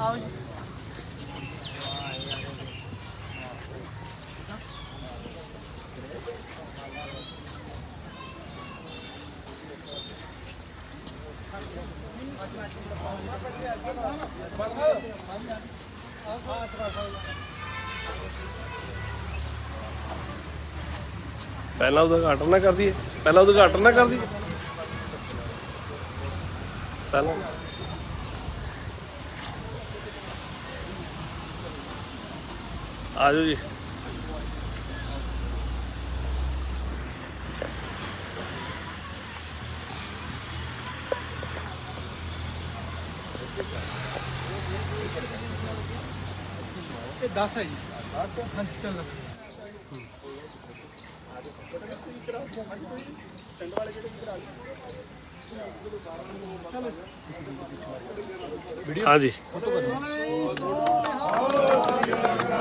ਆਓ ਜੀ। ਪਹਿਲਾਂ ਉਦਘਾਟਨ ਨਾ ਕਰ ਦਈਏ। ਪਹਿਲਾਂ ਉਦਘਾਟਨ ਨਾ ਕਰ ਦਈਏ। ਪਹਿਲਾਂ ਆ ਜਾਓ ਜੀ। ਇਹ 10 ਹੈ ਜੀ। ਹਾਂਜੀ ਚਲੋ। ਹਾਂ।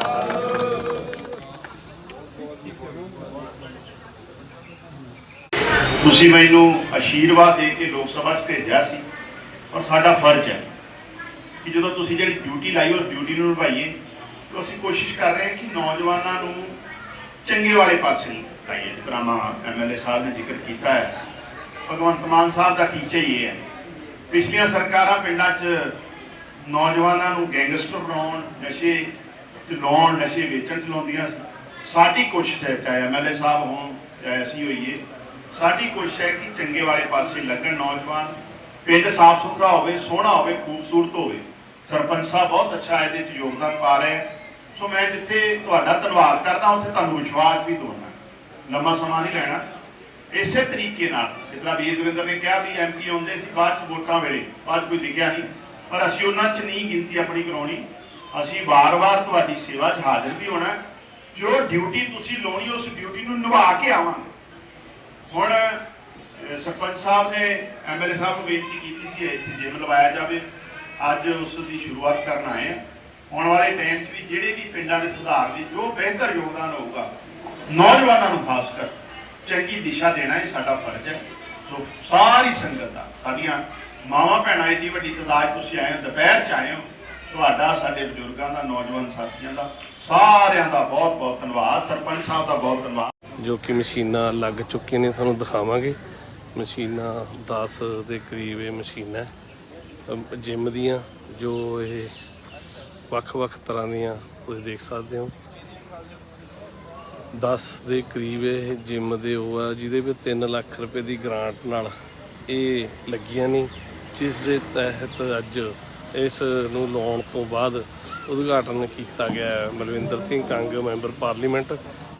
ਤੁਸੀਂ ਮੈਨੂੰ ਆਸ਼ੀਰਵਾਦ ਦੇ ਕੇ ਲੋਕ ਸਭਾ 'ਚ ਭੇਜਿਆ ਸੀ ਔਰ ਸਾਡਾ ਫਰਜ਼ ਹੈ ਕਿ ਜਦੋਂ ਤੁਸੀਂ ਜਿਹੜੀ ਡਿਊਟੀ ਲਾਈ, ਉਸ ਡਿਊਟੀ ਨੂੰ ਨਿਭਾਈਏ, ਤਾਂ ਅਸੀਂ ਕੋਸ਼ਿਸ਼ ਕਰ ਰਹੇ ਹਾਂ ਕਿ ਨੌਜਵਾਨਾਂ ਨੂੰ ਚੰਗੇ ਵਾਲੇ ਪਾਸੇ ਲਾਈਏ। ਜਿਸ ਤਰ੍ਹਾਂ ਮਾ ਐਮਐਲਏ ਸਾਹਿਬ ਨੇ ਜ਼ਿਕਰ ਕੀਤਾ ਹੈ। ਭਗਵੰਤ ਮਾਨ ਸਾਹਿਬ ਦਾ ਟੀਚਾ ਹੀ ਇਹ ਹੈ। ਪਿਛਲੀਆਂ ਸਰਕਾਰਾਂ ਪਿੰਡਾਂ 'ਚ ਨੌਜਵਾਨਾਂ ਨੂੰ ਗੈਂਗਸਟਰ ਬਣਾਉਣ, ਨਸ਼ੇ ਚਲਾਉਣ, ਨਸ਼ੇ ਵੇਚਣ ਚਲਾਉਂਦੀਆਂ ਸਾਡੀ ਕੋਸ਼ਿਸ਼ ਹੈ, ਚਾਹੇ ਐਮਐਲਏ ਸਾਹਿਬ ਹੋਣ, ਚਾਹੇ ਅਸੀਂ ਹੋਈਏ ਸਾਡੀ ਕੋਸ਼ਿਸ਼ ਹੈ ਕਿ ਚੰਗੇ ਵਾਲੇ ਪਾਸੇ ਲੱਗਣ ਨੌਜਵਾਨ, ਪਿੰਡ ਸਾਫ਼ ਸੁਥਰਾ ਹੋਵੇ, ਸੋਹਣਾ ਹੋਵੇ, ਖੂਬਸੂਰਤ ਹੋਵੇ। ਸਰਪੰਚ ਸਾਹਿਬ ਬਹੁਤ ਅੱਛਾ ਇਹਦੇ ਵਿੱਚ ਯੋਗਦਾਨ ਪਾ ਰਹੇ ਸੋ ਮੈਂ ਜਿੱਥੇ ਤੁਹਾਡਾ ਧੰਨਵਾਦ ਕਰਦਾ, ਉੱਥੇ ਤੁਹਾਨੂੰ ਵਿਸ਼ਵਾਸ ਵੀ ਦਵਾਉਣਾ ਲੰਮਾ ਸਮਾਂ ਨਹੀਂ ਲੈਣਾ। ਇਸੇ ਤਰੀਕੇ ਨਾਲ, ਜਿਸ ਤਰ੍ਹਾਂ ਵੀਰ ਦਵਿੰਦਰ ਨੇ ਕਿਹਾ ਵੀ ਐਮਪੀ ਆਉਂਦੇ ਸੀ ਬਾਅਦ ਚ ਵੋਟਾਂ ਵੇਲੇ, ਬਾਅਦ 'ਚ ਕੋਈ ਦਿਖਿਆ ਨਹੀਂ। ਪਰ ਅਸੀਂ ਉਹਨਾਂ 'ਚ ਨਹੀਂ ਗਿਣਤੀ ਆਪਣੀ ਕਰਾਉਣੀ। ਅਸੀਂ ਵਾਰ-ਵਾਰ ਤੁਹਾਡੀ ਸੇਵਾ 'ਚ ਹਾਜ਼ਰ ਵੀ ਹੋਣਾ। ਜੋ ਡਿਊਟੀ ਤੁਸੀਂ ਲਾਉਣੀ, ਉਸ ਡਿਊਟੀ ਨੂੰ ਨਿਭਾ ਕੇ ਆਵਾਂਗੇ। ਹੁਣ ਸਰਪੰਚ ਸਾਹਿਬ ਨੇ ਐਮਐਲਏ ਸਾਹਿਬ ਨੂੰ ਬੇਨਤੀ ਕੀਤੀ ਸੀ ਇੱਥੇ ਜਿਮ ਲਵਾਇਆ ਜਾਵੇ। ਅੱਜ ਉਸ ਦੀ ਸ਼ੁਰੂਆਤ ਕਰਨ ਆਏ ਹਾਂ ਆਉਣ ਵਾਲੇ ਟਾਈਮ 'ਚ ਵੀ ਜਿਹੜੇ ਵੀ ਪਿੰਡਾਂ ਦੇ ਸੁਧਾਰ ਲਈ ਜੋ ਬਿਹਤਰ ਯੋਗਦਾਨ ਹੋਊਗਾ, ਨੌਜਵਾਨਾਂ ਨੂੰ ਖਾਸ ਕਰ ਚੰਗੀ ਦਿਸ਼ਾ ਦੇਣਾ ਇਹ ਸਾਡਾ ਫਰਜ਼ ਹੈ। ਸੋ ਸਾਰੀ ਸੰਗਤ ਦਾ, ਸਾਡੀਆਂ ਮਾਵਾਂ ਭੈਣਾਂ ਇੰਨੀ ਵੱਡੀ ਤਦਾਦ ਤੁਸੀਂ ਆਏ ਹੋ, ਦੁਪਹਿਰ 'ਚ ਆਏ ਹੋ, ਤੁਹਾਡਾ, ਸਾਡੇ ਬਜ਼ੁਰਗਾਂ ਦਾ, ਨੌਜਵਾਨ ਸਾਥੀਆਂ ਦਾ, ਸਾਰਿਆਂ ਦਾ ਬਹੁਤ ਬਹੁਤ ਧੰਨਵਾਦ। ਸਰਪੰਚ ਸਾਹਿਬ ਦਾ ਬਹੁਤ ਧੰਨਵਾਦ। ਜੋ ਕਿ ਮਸ਼ੀਨਾਂ ਲੱਗ ਚੁੱਕੀਆਂ ਨੇ, ਤੁਹਾਨੂੰ ਦਿਖਾਵਾਂਗੇ। ਮਸ਼ੀਨਾਂ 10 ਦੇ ਕਰੀਬ ਇਹ ਮਸ਼ੀਨਾਂ ਜਿਮ ਦੀਆਂ, ਜੋ ਇਹ ਵੱਖ-ਵੱਖ ਤਰ੍ਹਾਂ ਦੀਆਂ ਤੁਸੀਂ ਦੇਖ ਸਕਦੇ ਹੋ। 10 ਦੇ ਕਰੀਬ ਇਹ ਜਿਮ ਦੇ ਉਹ ਆ, ਜਿਹਦੇ ਵਿੱਚ 3 ਲੱਖ ਰੁਪਏ ਦੀ ਗ੍ਰਾਂਟ ਨਾਲ ਇਹ ਲੱਗੀਆਂ ਨੇ, ਜਿਸ ਦੇ ਤਹਿਤ ਅੱਜ ਇਸ ਨੂੰ ਲਾਉਣ ਤੋਂ ਬਾਅਦ ਉਦਘਾਟਨ ਕੀਤਾ ਗਿਆ ਹੈ। Malwinder Singh Kang, member parliament.